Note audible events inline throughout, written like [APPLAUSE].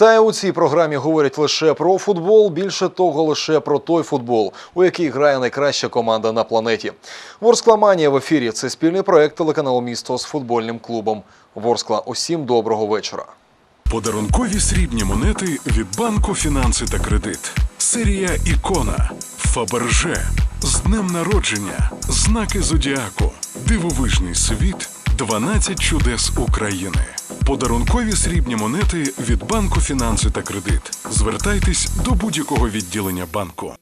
Вітаю у цій програмі. Говорять лише про футбол. Більше того, лише про той футбол, у який грає найкраща команда на планеті. Ворскла Манія в ефірі. Це спільний проект телеканалу Місто з футбольним клубом. Ворскла. Усім доброго вечора. Подарункові срібні монети від банку Фінанси та Кредит. Серія Ікона. Фаберже. З днем народження. Знаки Зодіаку. Дивовижний світ. 12 чудес України. Подарункові срібні монети від банку Фінанси та Кредит. Звертайтесь до будь-якого відділення банку.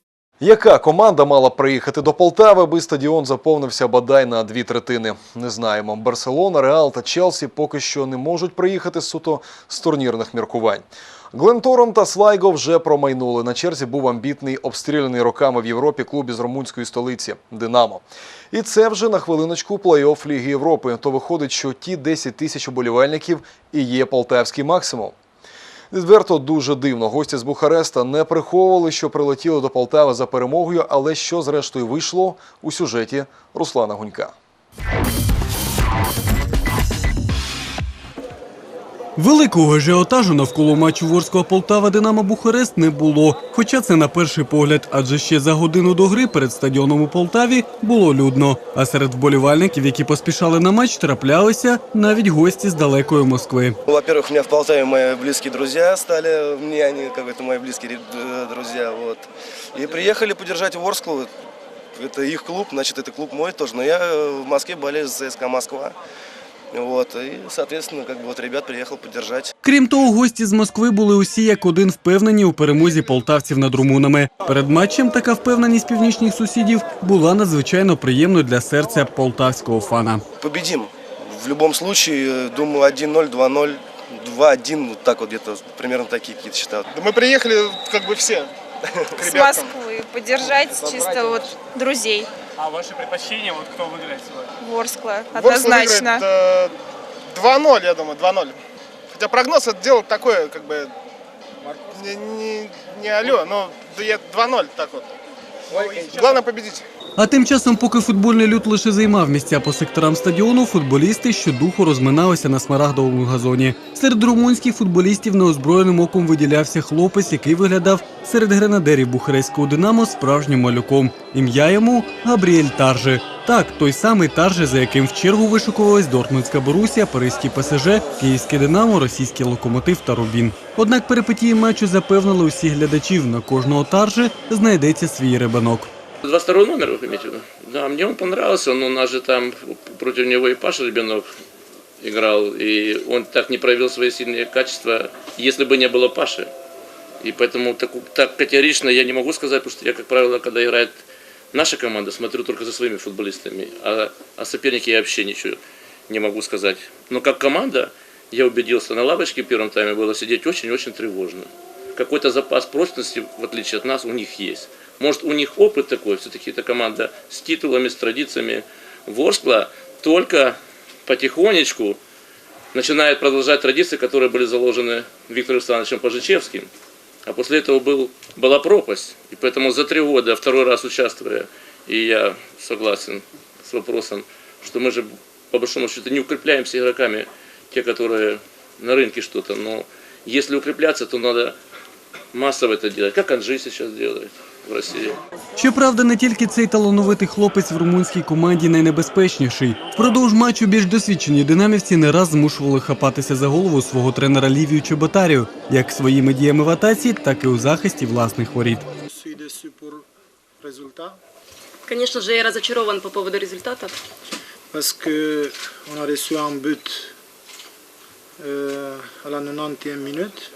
Яка команда мала приїхати до Полтави, аби стадіон заповнився бодай на дві третини? Не знаємо. Барселона, Реал та Челсі поки що не можуть приїхати суто з турнірних міркувань. Гленторон та Слайго вже промайнули. На черзі був амбітний обстріляний роками в Європі клуб із румунської столиці Динамо. І це вже на хвилиночку плей-офф Ліги Європи. То виходить, що ті 10 тисяч уболівальників і є полтавський максимум. Відверто дуже дивно. Гості з Бухареста не приховували, що прилетіли до Полтави за перемогою, але що зрештою вийшло у сюжеті Руслана Гунька. Великого ажіотажу навколо матчу Ворского Полтава Динамо Бухарест не було. Хоча це на перший погляд, адже ще за годину до гри перед стадіоном у Полтаві було людно. А серед вболівальників, які поспішали на матч, траплялися навіть гості з далекої Москви. Ну, Во-первых, у меня в Полтаве мои близкие друзья стали, мне они как это мои близкие э, друзья, вот. И приехали поддержать Ворсклу, это их клуб, значит, это клуб мой тоже, но я э, в Москве болею за ЦСКА Москва, вот, и, соответственно, как бы вот ребят приехал поддержать. Крім того, гості з Москви були усі як один впевнені у перемозі полтавців над румунами. Перед матчем така впевненість північних сусідів була надзвичайно приємною для серця полтавського фана. Победим, в любом случае, э, думаю, 1-0, 2-0, 2-1, вот так вот где-то, примерно такие какие-то счета. Да Мы приехали как бы все к с ребятам. Москвы, поддержать чисто вот друзей А ваши предпочтения, вот кто выиграет сегодня? Ворскла, Ворскла однозначно. выиграет, э, 2-0, я думаю, 2-0. Хотя прогноз это дело такое, как бы, не, не, не алло, но да я 2-0 так вот. Главное победить. А тим часом, поки футбольний люд лише займав місця по секторам стадіону, футболісти щодуху розминалися на смарагдовому газоні. Серед румунських футболістів неозброєним оком виділявся хлопець, який виглядав серед гренадерів бухарестського динамо справжнім малюком. Ім'я йому Габріель Тарже. Так, той самий Тарже, за яким в чергу вишукувались Дортмундська Борусія, Паризький ПСЖ, Київське Динамо, Російський Локомотив та Рубін. Однак перипетії матчу запевнили усіх глядачів, на кожного Тарже знайдеться свій рибанок. 22 номер вы имеете в виду? Да, мне он понравился, но у нас же там против него и Паша Ребенок играл, и он так не проявил свои сильные качества, если бы не было Паши. И поэтому так, так категорично я не могу сказать, потому что я, как правило, когда играет наша команда, смотрю только за своими футболистами, а о сопернике я вообще ничего не могу сказать. Но как команда, я убедился, на лавочке в первом тайме было сидеть очень-очень тревожно. Какой-то запас прочности, в отличие от нас, у них есть. Может, у них опыт такой, все-таки это команда с титулами, с традициями. Ворскла только потихонечку начинает продолжать традиции, которые были заложены Виктором Александровичем Пожичевским. А после этого был, была пропасть. И поэтому за три года, второй раз участвуя, и я согласен с вопросом, что мы же по большому счету не укрепляемся игроками, те, которые на рынке что-то. Но если укрепляться, то надо массово это делать, как Анжи сейчас делает в России. Щоправда, не тільки цей талановитий хлопець в румунській команді найнебезпечніший. Впродовж матчу більш досвідчені динамівці не раз змушували хапатися за голову свого тренера Лівію Чеботарю, як своїми діями в атаці, так і у захисті власних воріт. Конечно же, я разочарован по поводу результата, parce que on a reçu un but euh, à la 90e minute.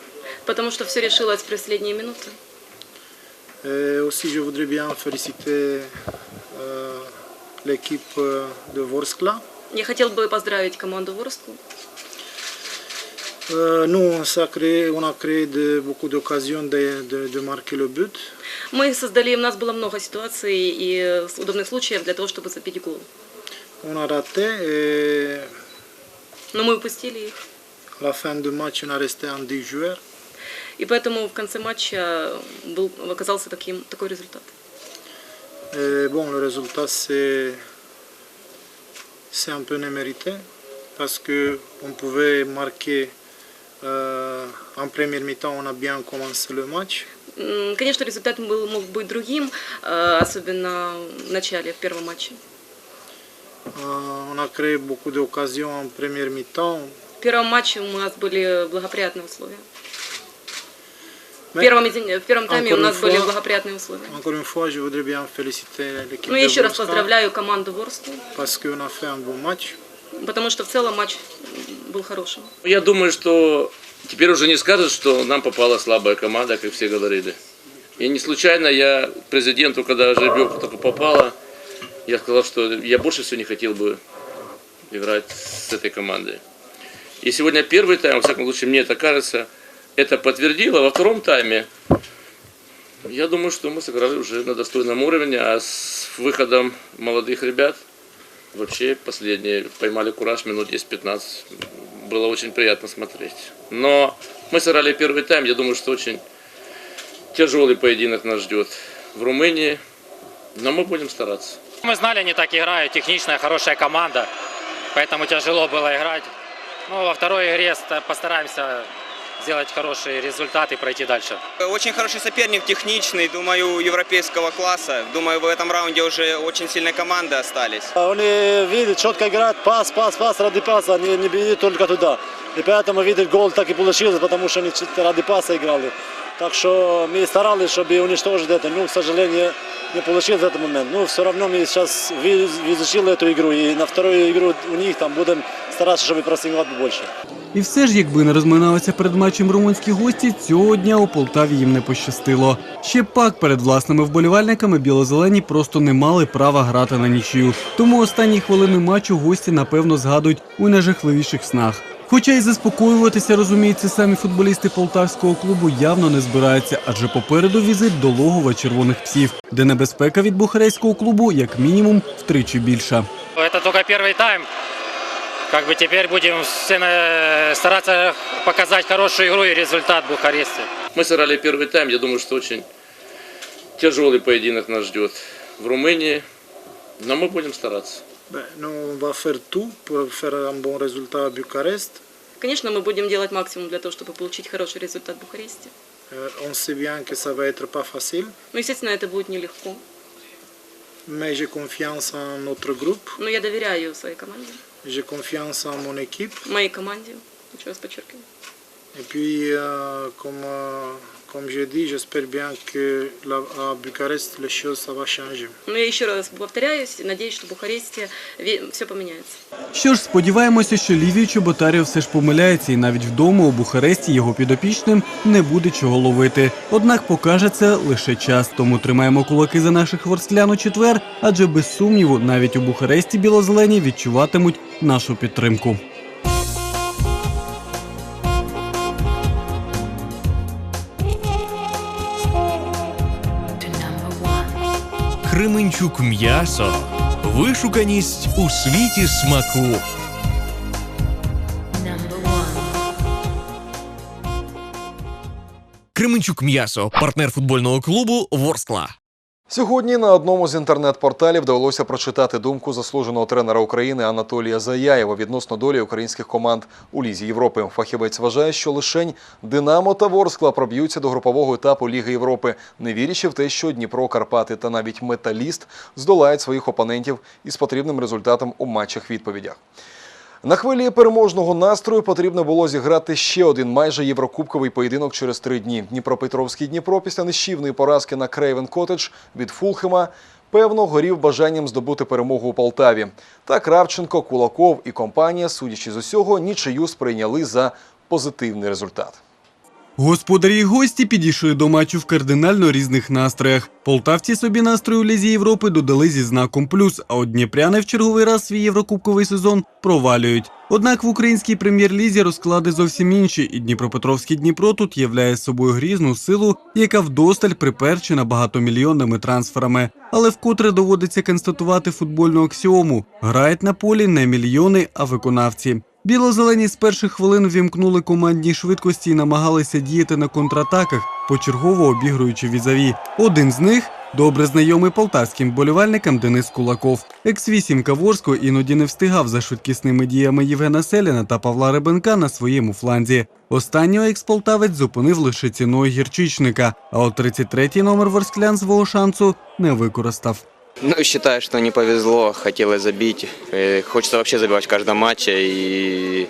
потому что все решилось в последние минуты. Et aussi, je voudrais bien féliciter euh, l'équipe euh, de Vorskla. Я хотел бы поздравить команду Ворску. Euh, nous, on, s'est créé, on a créé de- beaucoup d'occasions de, de- de marquer le but. Мы создали, у нас было много ситуаций и э, удобных случаев для того, чтобы забить гол. On a raté et Но мы упустили их. à la fin du match, on a resté en 10 joueurs. И поэтому в конце матча был, оказался таким, такой результат. Et bon, le résultat, c'est, c'est un peu némérité parce qu'on pouvait marquer euh, en première mi-temps, on a bien commencé le match. М, Конечно, результат был, мог быть другим, э, особенно в начале, в первом матче. Euh, on a créé beaucoup d'occasions en première mi-temps. В первом матче у нас были благоприятные условия. В первом, в первом тайме у нас были благоприятные условия. encore une fois, je voudrais bien féliciter l'équipe Ну еще раз поздравляю команду Ворску, parce qu'on a fait un bon match. потому что в целом матч был хорошим. Я думаю, что теперь уже не скажут, что нам попала слабая команда, как все говорили. И не случайно я президенту, когда жеребьевка только попала, я сказал, что я больше всего не хотел бы играть с этой командой. И сегодня первый тайм, во всяком случае, мне это кажется, это подтвердило. Во втором тайме я думаю, что мы сыграли уже на достойном уровне, а с выходом молодых ребят вообще последние поймали кураж минут 10-15. Было очень приятно смотреть. Но мы сыграли первый тайм. Я думаю, что очень тяжелый поединок нас ждет в Румынии. Но мы будем стараться. Мы знали, они так играют, техничная, хорошая команда, поэтому тяжело было играть. Ну, во второй игре ста- постараемся сделать хороший результат и пройти дальше. Очень хороший соперник, техничный, думаю, европейского класса. Думаю, в этом раунде уже очень сильные команды остались. Они видят, четко играют, пас, пас, пас, ради паса, они не бегут только туда. И поэтому, видят, гол так и получился, потому что они чисто ради паса играли. Так что мы старались, чтобы уничтожить это. Ну, к сожалению, не получилось в этот момент. Ну, все равно мы сейчас изучили эту игру. И на вторую игру у них там будем стараться, чтобы просигнать больше. І все ж, якби не розминалися перед матчем румунські гості, цього дня у Полтаві їм не пощастило. Ще пак перед власними вболівальниками білозелені просто не мали права грати на нічию. Тому останні хвилини матчу гості напевно згадують у найжахливіших снах. Хоча й заспокоюватися, розуміється, самі футболісти полтавського клубу явно не збираються, адже попереду візит до логова червоних псів, де небезпека від бухарейського клубу як мінімум втричі більша. Это только первый тайм. Как бы теперь будем все на- стараться показать хорошую игру и результат в Бухаресте. Мы сыграли первый тайм. Я думаю, что очень тяжелый поединок нас ждет в Румынии. Но мы будем стараться. On va faire tout pour faire un bon résultat à Bucarest. Конечно, мы будем делать максимум для того, чтобы получить хороший результат в Бухаресте. On sait bien que ça va être pas facile, Но, естественно, это будет нелегко. mais j'ai confiance en notre groupe, Но я доверяю своей команде, j'ai confiance en mon équipe. моей команде. Еще раз подчеркиваю. Et puis, euh, comme, euh, comme je dis, j'espère bien que là, à Bucarest, les choses, ça va changer. Но я еще раз повторяюсь, надеюсь, что в Бухаресте все поменяется. Що ж, сподіваємося, що Лівію Чоботарів все ж помиляється, і навіть вдома у Бухаресті його підопічним не буде чого ловити. Однак покаже це лише час. Тому тримаємо кулаки за наших ворсклян у четвер, адже без сумніву, навіть у Бухаресті білозелені відчуватимуть нашу підтримку. Кременчук м'ясо. Вишуканість у світі смаку. Кременчук м'ясо, партнер футбольного клубу Ворскла. Сьогодні на одному з інтернет-порталів довелося прочитати думку заслуженого тренера України Анатолія Заяєва відносно долі українських команд у Лізі Європи. Фахівець вважає, що лишень Динамо та Ворскла проб'ються до групового етапу Ліги Європи, не вірячи в те, що Дніпро, Карпати та навіть Металіст здолають своїх опонентів із потрібним результатом у матчах відповідях. На хвилі переможного настрою потрібно було зіграти ще один майже єврокубковий поєдинок через три дні. Дніпропетровський Дніпро після нищівної поразки на Крейвен Котедж від Фулхема певно горів бажанням здобути перемогу у Полтаві. Та Кравченко, Кулаков і компанія, судячи з усього, нічию сприйняли за позитивний результат. Господарі й гості підійшли до матчу в кардинально різних настроях. Полтавці собі настрою у Лізі Європи додали зі знаком плюс, а от Дніпряни в черговий раз свій єврокубковий сезон провалюють. Однак в українській прем'єр-лізі розклади зовсім інші, і Дніпропетровський Дніпро тут являє собою грізну силу, яка вдосталь приперчена багатомільйонними трансферами. Але вкотре доводиться констатувати футбольну аксіому: грають на полі не мільйони, а виконавці. Біло-зелені з перших хвилин вімкнули командні швидкості і намагалися діяти на контратаках, почергово обігруючи візаві. Один з них добре знайомий полтавським вболівальникам Денис Кулаков. Екс-вісімка Ворського іноді не встигав за швидкісними діями Євгена Селіна та Павла Ребенка на своєму фланзі. Останнього екс-полтавець зупинив лише ціною гірчичника, а от 33-й номер ворсклян свого шансу не використав. Ну, считаю, что не повезло, хотелось забить. Э, Хочется вообще забивать в каждом матче. И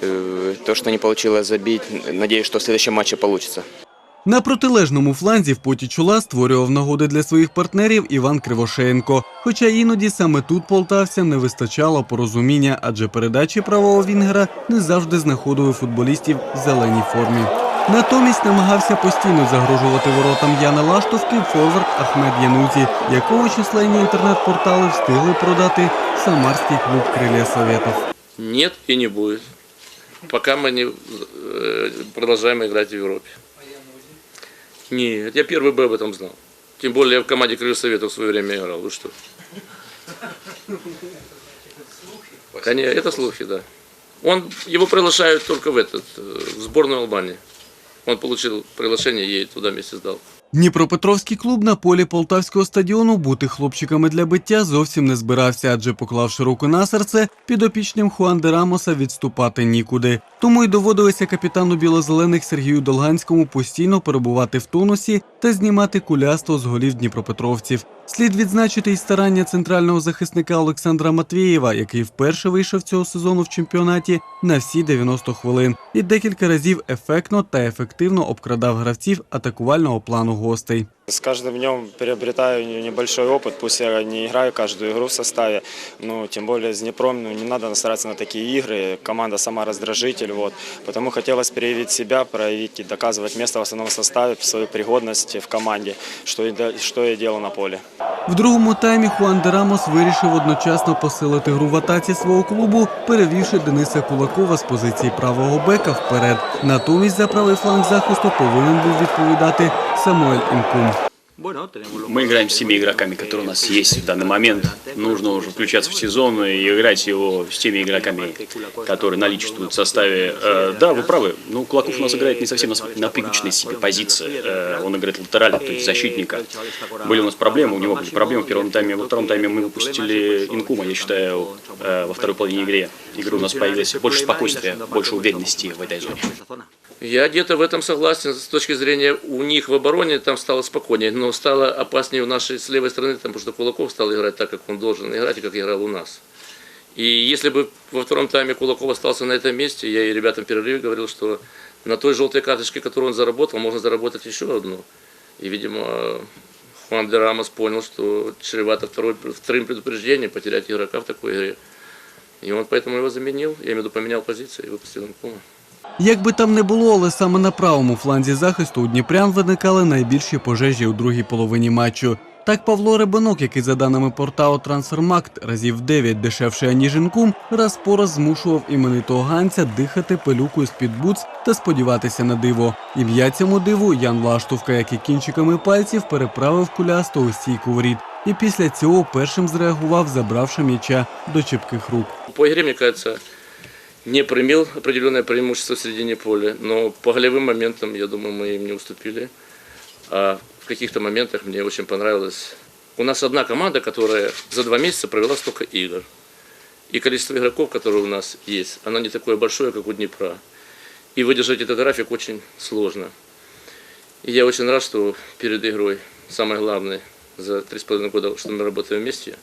э, то, что не получилось забить, надеюсь, что в следующем матче получится. На протилежному фланзі в поті чола створював нагоди для своїх партнерів Іван Кривошеєнко. Хоча іноді саме тут полтавцям не вистачало порозуміння, адже передачі правого вінгера не завжди знаходили футболістів в зеленій формі. Натомість намагався постійно загрожувати воротам Яна Лаштовки форвард Ахмед Янузі, якого численні інтернет-портали встигли продати в самарський клуб Крилля Советов. Нет и не будет. Пока мы не э, продолжаем играть в Европе. Нет, я первый бы об этом знал. Тем более я в команде Крылья Советов в свое время играл. Вы что? Конечно, это слухи, да. Он, его приглашают только в этот, э, в сборную Албании. Он получил приглашение, едет туда вместе сдал. Дніпропетровський клуб на полі полтавського стадіону бути хлопчиками для биття зовсім не збирався, адже поклавши руку на серце, підопічним Хуан де Рамоса відступати нікуди. Тому й доводилося капітану білозелених Сергію Долганському постійно перебувати в тонусі та знімати кулясто з голів дніпропетровців. Слід відзначити й старання центрального захисника Олександра Матвієва, який вперше вийшов цього сезону в чемпіонаті на всі 90 хвилин і декілька разів ефектно та ефективно обкрадав гравців атакувального плану гостей. С каждым днем приобретаю небольшой опыт, пусть я не играю каждую игру в составе, но тем более с Днепром ну, не надо настраиваться на такие игры, команда сама раздражитель, вот. потому хотелось проявить себя, проявить и доказывать место в основном составе, свою пригодность в команде, что и, да- что я делал на поле. В другому таймі Хуан де Рамос вирішив одночасно посилити гру в атаці свого клубу, перевівши Дениса Кулакова з позиції правого бека вперед. Натомість за правий фланг захисту повинен був відповідати Самуель Інкум. Мы играем с теми игроками, которые у нас есть в данный момент. Нужно уже включаться в сезон и играть его с теми игроками, которые наличествуют в составе. Э, да, вы правы. Ну, Кулаков у нас играет не совсем на, привычной себе позиции. Э, он играет латерально, то есть защитника. Были у нас проблемы, у него были проблемы в первом тайме. Во втором тайме мы выпустили Инкума, я считаю, э, во второй половине игры. Игры у нас появилось больше спокойствия, больше уверенности в этой зоне. Я где-то в этом согласен с точки зрения у них в обороне там стало спокойнее, но стало опаснее у нашей с левой стороны, потому что Кулаков стал играть так, как он должен играть и как играл у нас. И если бы во втором тайме Кулаков остался на этом месте, я и ребятам в перерыве говорил, что на той желтой карточке, которую он заработал, можно заработать еще одну. И, видимо, Хуан де Рамос понял, что чревато второй, вторым предупреждением потерять игрока в такой игре. И он поэтому его заменил, я имею в виду поменял позицию и выпустил Инкума. Як би там не було, але саме на правому фланзі захисту у Дніпрян виникали найбільші пожежі у другій половині матчу. Так Павло Ребенок, який за даними порталу Трансфермакт разів 9 дешевше аніж інкум, раз по раз змушував іменитого ганця дихати пилюкою з-під буц та сподіватися на диво. Ім'я цьому диву Ян Лаштовка, який кінчиками пальців переправив кулясто у стійку воріт. І після цього першим зреагував, забравши м'яча до чіпких рук. По игре, мне кажется, не проимел определенное преимущество в середине поля, но по голевым моментам, я думаю, мы им не уступили. А в каких-то моментах мне очень понравилось. У нас одна команда, которая за два месяца провела столько игр. И количество игроков, которые у нас есть, оно не такое большое, как у Днепра. И выдержать этот график очень сложно. И я очень рад, что перед игрой, самое главное, за три с половиной года, что мы работаем вместе,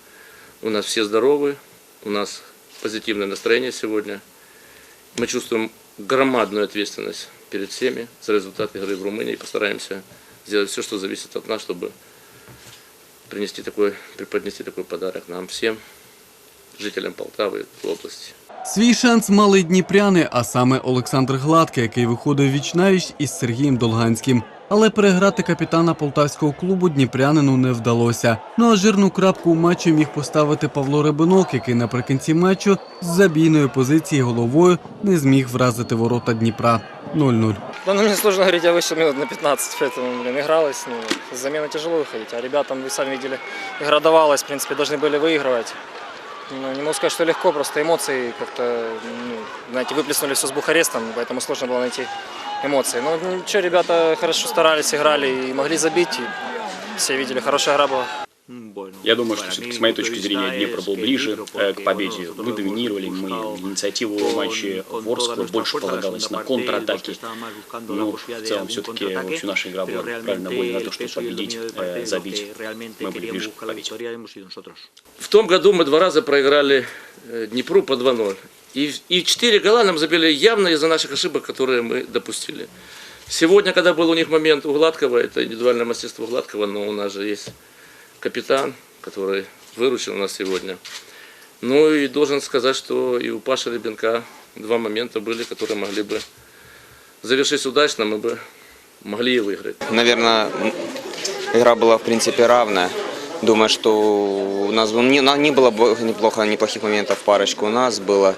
у нас все здоровы, у нас позитивное настроение сегодня. Мы чувствуем громадную ответственность перед всеми за результат игры в Румынии и постараемся сделать все, что зависит от нас, чтобы принести такой, преподнести такой подарок нам всем, жителям Полтавы и области. Свій шанс мали й дніпряни, а саме Олександр Гладкий, який виходив віч-навіч із Сергієм Долганським. Але переграти капітана полтавського клубу дніпрянину не вдалося. Ну а жирну крапку у матчі міг поставити Павло Ребенок, який наприкінці матчу з забійної позиції головою не зміг вразити ворота Дніпра. 0-0. Да, ну мне сложно говорить, я вышел минут на 15, поэтому, блин, игралось. Ну, с замены тяжело выходить, а ребятам, вы сами видели, игра давалась, в принципе, должны были выигрывать. Ну, не могу сказать, что легко, просто эмоции как-то, ну, знаете, выплеснули все с Бухарестом, поэтому сложно было найти Эмоции. Но ничего, ребята хорошо старались, играли и могли забить. И все видели, хорошая игра была. Я думаю, что все-таки с моей точки зрения Днепр был ближе э, к победе. Мы доминировали, мы инициативу в матче Ворскла больше полагалась на контратаки. Но в целом все-таки в общем, наша игра была правильно воля на то, чтобы победить, э, забить. Мы были ближе к победе. В том году мы два раза проиграли э, Днепру по 2-0. И, четыре гола нам забили явно из-за наших ошибок, которые мы допустили. Сегодня, когда был у них момент у Гладкого, это индивидуальное мастерство Гладкого, но у нас же есть капитан, который выручил нас сегодня. Ну и должен сказать, что и у Паши Ребенка два момента были, которые могли бы завершить удачно, мы бы могли и выиграть. Наверное, игра была в принципе равная. Думаю, что у нас не, было неплохо, неплохих моментов, парочку у нас было.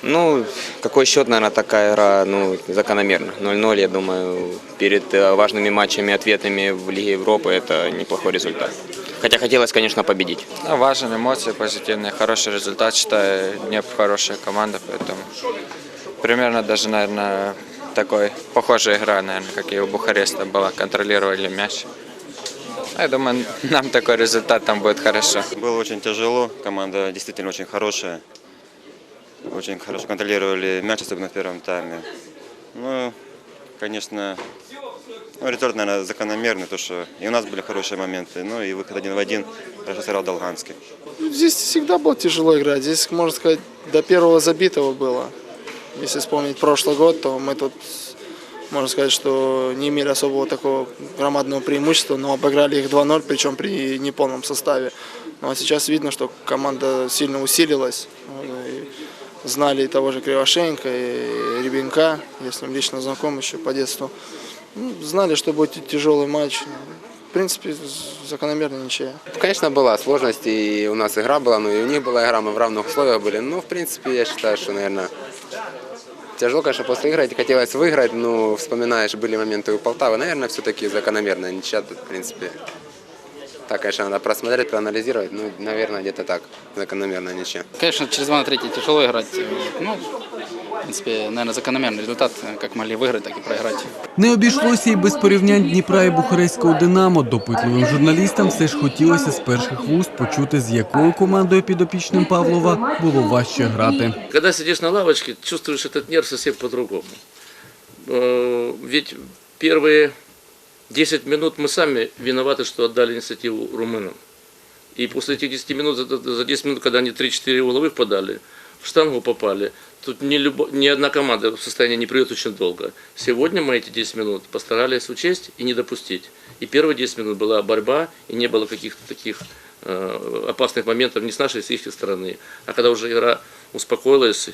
Ну, какой счет, наверное, такая игра, ну, закономерно. 0-0, я думаю, перед э, важными матчами ответными в Лиге Европы это неплохой результат. Хотя хотелось, конечно, победить. Да, важен, эмоции позитивные, хороший результат, считаю, Днепр хорошая команда, поэтому примерно даже, наверное, такой похожая игра, наверное, как и у Бухареста была, контролировали мяч. Я думаю, нам такой результат там будет хорошо. Было очень тяжело, команда действительно очень хорошая. Очень хорошо контролировали мяч, особенно в первом тайме. Ну, конечно, ну, результат, наверное, закономерный, то, что и у нас были хорошие моменты, ну и выход один в один хорошо сыграл Долганский. Здесь всегда было тяжело играть. Здесь, можно сказать, до первого забитого было. Если вспомнить прошлый год, то мы тут, можно сказать, что не имели особого такого громадного преимущества, но обыграли их 2-0, причем при неполном составе. Ну а сейчас видно, что команда сильно усилилась. И знали и того же Кривошеенко, и Ребенка, я с ним лично знаком еще по детству. Ну, знали, что будет тяжелый матч. В принципе, закономерно ничья. Конечно, была сложность, и у нас игра была, но и у них была игра, мы в равных условиях были. Ну, в принципе, я считаю, что, наверное, тяжело, конечно, после игры хотелось выиграть, но вспоминаешь, были моменты у Полтавы, наверное, все-таки закономерная ничья тут, в принципе. Так, конечно, надо просмотреть, проанализировать, ну, наверное, где-то так, закономерная ничья. Конечно, через 2 на 3 тяжело играть. Ну, в принципе, наверное, закономерный результат. Как могли выиграть, так и проиграть. Не обійшлося і без порівнянь Дніпра і Бухарестського Динамо. Допитливим журналістам все ж хотілося з перших вуст почути, з якою командою підопічним Павлова було важче грати. Когда сидишь на лавочке, чувствуешь этот нерв совсем по-другому. Э, Ведь первые 10 минут мы сами виноваты, что отдали инициативу румынам. И после этих 10 минут, за- за 10 минут, когда они 3-4 головы подали, в штангу попали, тут ни, любо, ни одна команда в состоянии не придет очень долго. Сегодня мы эти 10 минут постарались учесть и не допустить. И первые 10 минут была борьба, и не было каких-то таких э, опасных моментов ни с нашей, ни с их стороны. А когда уже игра успокоилась,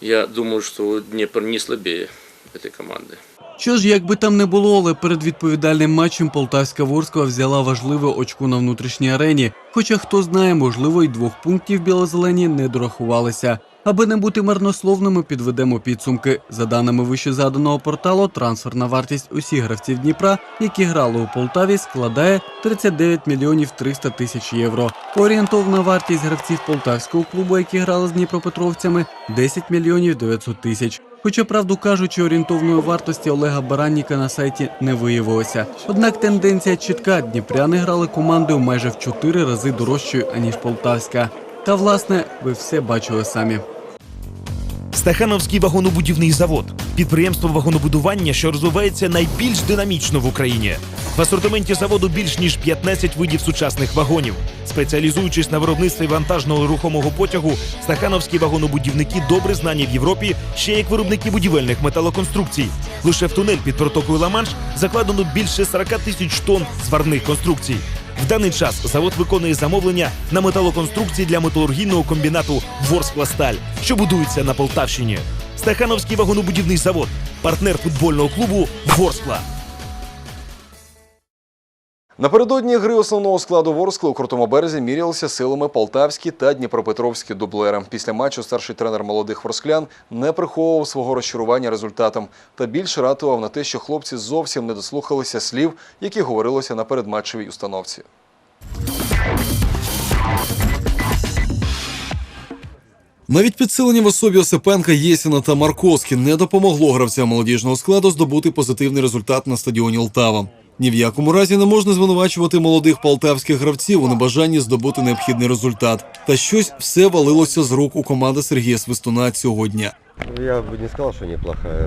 я думаю, что Днепр не слабее этой команды. Що ж, як би там не було, але перед відповідальним матчем Полтавська Ворскла взяла важливе очко на внутрішній арені. Хоча хто знає, можливо, й двох пунктів білозелені не дорахувалися. Аби не бути марнословними, підведемо підсумки. За даними вищезаданого порталу, трансферна вартість усіх гравців Дніпра, які грали у Полтаві, складає 39 мільйонів 300 тисяч євро. Орієнтовна вартість гравців полтавського клубу, які грали з дніпропетровцями, 10 мільйонів 900 тисяч. Хоча, правду кажучи, орієнтовної вартості Олега Баранніка на сайті не виявилося. Однак тенденція чітка: дніпряни грали командою майже в 4 рази дорожчою, аніж полтавська. Та власне, ви все бачили самі. Стахановський вагонобудівний завод підприємство вагонобудування, що розвивається найбільш динамічно в Україні. В асортименті заводу більш ніж 15 видів сучасних вагонів. Спеціалізуючись на виробництві вантажного рухомого потягу, стахановські вагонобудівники добре знані в Європі ще як виробники будівельних металоконструкцій. Лише в тунель під протокою Ла-Манш закладено більше 40 тисяч тонн сварних конструкцій. В даний час завод виконує замовлення на металоконструкції для металургійного комбінату Ворскла-Сталь, що будується на Полтавщині. Стахановський вагонобудівний завод, партнер футбольного клубу Ворскла. Напередодні гри основного складу Ворскли у крутому березі мірялися силами полтавські та дніпропетровські дублери. Після матчу старший тренер молодих ворсклян не приховував свого розчарування результатом та більше ратував на те, що хлопці зовсім не дослухалися слів, які говорилося на передматчевій установці. Навіть підсилення в особі Осипенка, Єсіна та Марковські не допомогло гравцям молодіжного складу здобути позитивний результат на стадіоні Лтава. Ні в якому разі не можна звинувачувати молодих полтавських гравців у небажанні здобути необхідний результат. Та щось все валилося з рук у команди Сергія Свистуна цього дня. Я бы не сказал, что неплохая.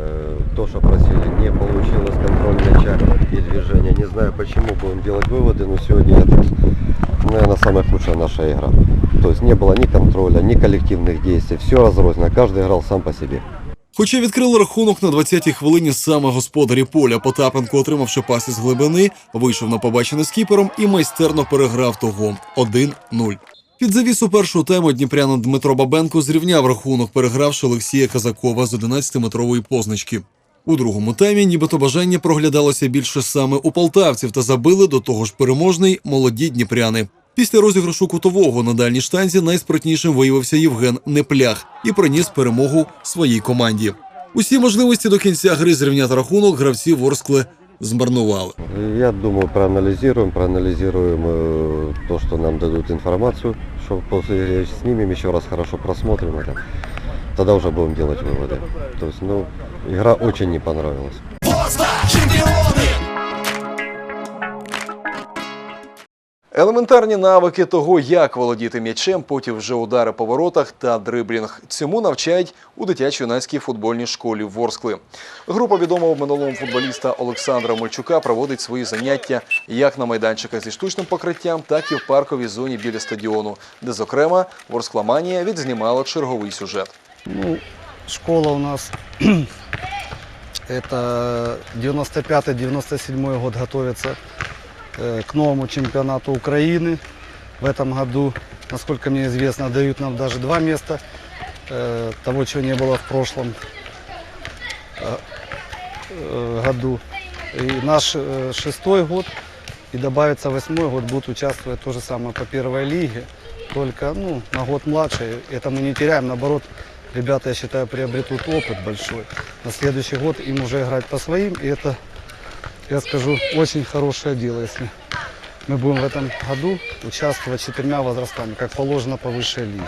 То, что просили, не получилось контроль мяча и движения. Не знаю, почему будем делать выводы, но сегодня это, наверное, самая худшая наша игра. То есть не было ни контроля, ни коллективных действий. Все разрозненно, каждый играл сам по себе. Хоча відкрили рахунок на 20-й хвилині саме господарі поля, Потапенко, отримавши пас із глибини, вийшов на побачене з кіпером і майстерно переграв того 1-0. Під завісу першого тайму дніпрянин Дмитро Бабенко зрівняв рахунок, перегравши Олексія Казакова з 11-метрової позначки. У другому таймі нібито бажання проглядалося більше саме у полтавців та забили до того ж переможний молоді дніпряни. Після розіграшу кутового на дальній штанзі найспритнішим виявився Євген Неплях і приніс перемогу своїй команді. Усі можливості до кінця гри зрівняти рахунок гравці Ворскли змарнували. Я думаю, проанализируем, проанализируем э, то, что нам дадут информацию, что после игры снимем, еще раз хорошо просмотрим это. Тогда уже будем делать выводы. То есть, ну, игра очень не понравилась. Елементарні навики того, як володіти м'ячем, потім вже удари по воротах та дриблінг. Цьому навчають у дитячо-юнацькій футбольній школі Ворскли. Група відомого в минулому футболіста Олександра Мальчука проводить свої заняття як на майданчиках зі штучним покриттям, так і в парковій зоні біля стадіону, де, зокрема, Ворскламанія відзнімала черговий сюжет. Ну, школа у нас [CLEARS THROAT] это 95-97 год готовится э, к новому чемпионату Украины. В этом году, насколько мне известно, дают нам даже два места того, чего не было в прошлом году. И наш шестой год и добавится восьмой год будут участвовать то же самое по первой лиге, только ну, на год младше. Это мы не теряем, наоборот, ребята, я считаю, приобретут опыт большой. На следующий год им уже играть по своим, и это, я скажу, очень хорошее дело, если мы будем в этом году участвовать четырьмя возрастами, как положено по высшей лиге.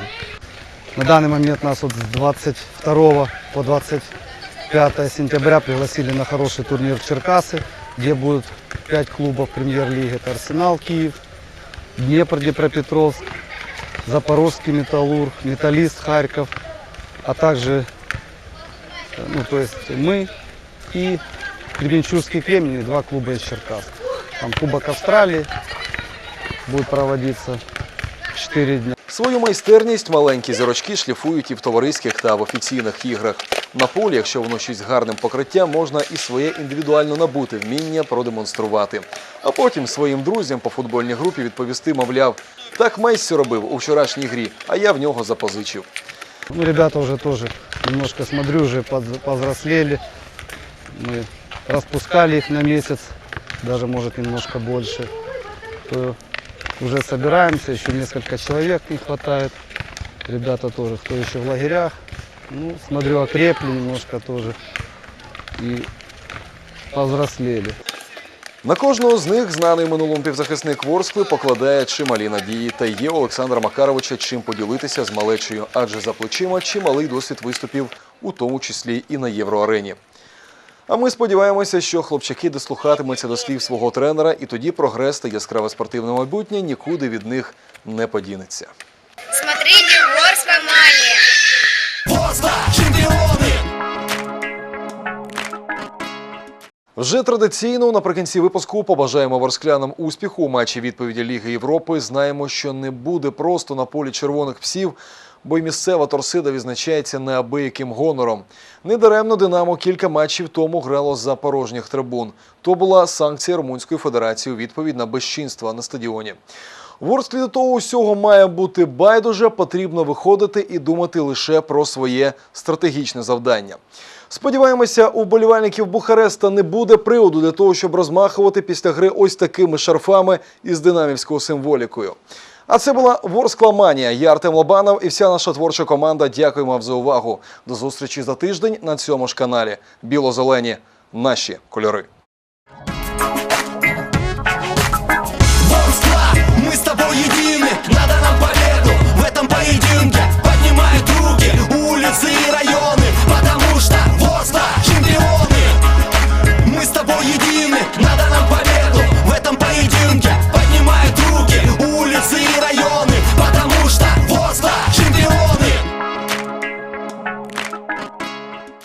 На данный момент нас вот с 22 по 25 сентября пригласили на хороший турнир в Черкасы, где будут пять клубов премьер-лиги. Это Арсенал Киев, Днепр Днепропетровск, Запорожский Металлург, Металлист Харьков, а также э, ну, то есть мы и Кременчугский Кремень, два клуба из Черкас. Там Кубок Австралии будет проводиться 4 дня. Свою майстерність маленькі зірочки шліфують і в товариських та в офіційних іграх. На полі, якщо воно щось з гарним покриттям, можна і своє індивідуально набуте вміння продемонструвати. А потім своїм друзям по футбольній групі відповісти, мовляв, так Мессі робив у вчорашній грі, а я в нього запозичив. Ну, ребята уже тоже немножко смотрю, уже под- повзрослели. Распускали их на месяц, даже может немножко больше. То уже собираемся, еще несколько человек не хватает. Ребята тоже, кто еще в лагерях. Ну, смотрю, окрепли немножко тоже. И повзрослели. На кожного з них знаний минулому півзахисник Ворскли покладає чималі надії та є Олександра Макаровича чим поділитися з малечею, адже за плечима чималий досвід виступів, у тому числі і на євроарені. А ми сподіваємося, що хлопчаки дослухатимуться до слів свого тренера, і тоді прогрес та яскраве спортивне майбутнє нікуди від них не подінеться. Смотрите, Ворскла мания! Вже традиційно наприкінці випуску побажаємо ворсклянам успіху у матчі відповіді Ліги Європи. Знаємо, що не буде просто на полі червоних псів, бо й місцева торсида відзначається неабияким гонором. Недаремно Динамо кілька матчів тому грало за порожніх трибун. То була санкція Румунської федерації у відповідь на безчинства на стадіоні. Ворсклі до того усього має бути байдуже, потрібно виходити і думати лише про своє стратегічне завдання. Сподіваємося, у вболівальників Бухареста не буде приводу для того, щоб розмахувати після гри ось такими шарфами із динамівською символікою. А це була Ворскламанія. Я Артем Лобанов і вся наша творча команда. Дякуємо вам за увагу. До зустрічі за тиждень на цьому ж каналі. Біло-зелені наші кольори.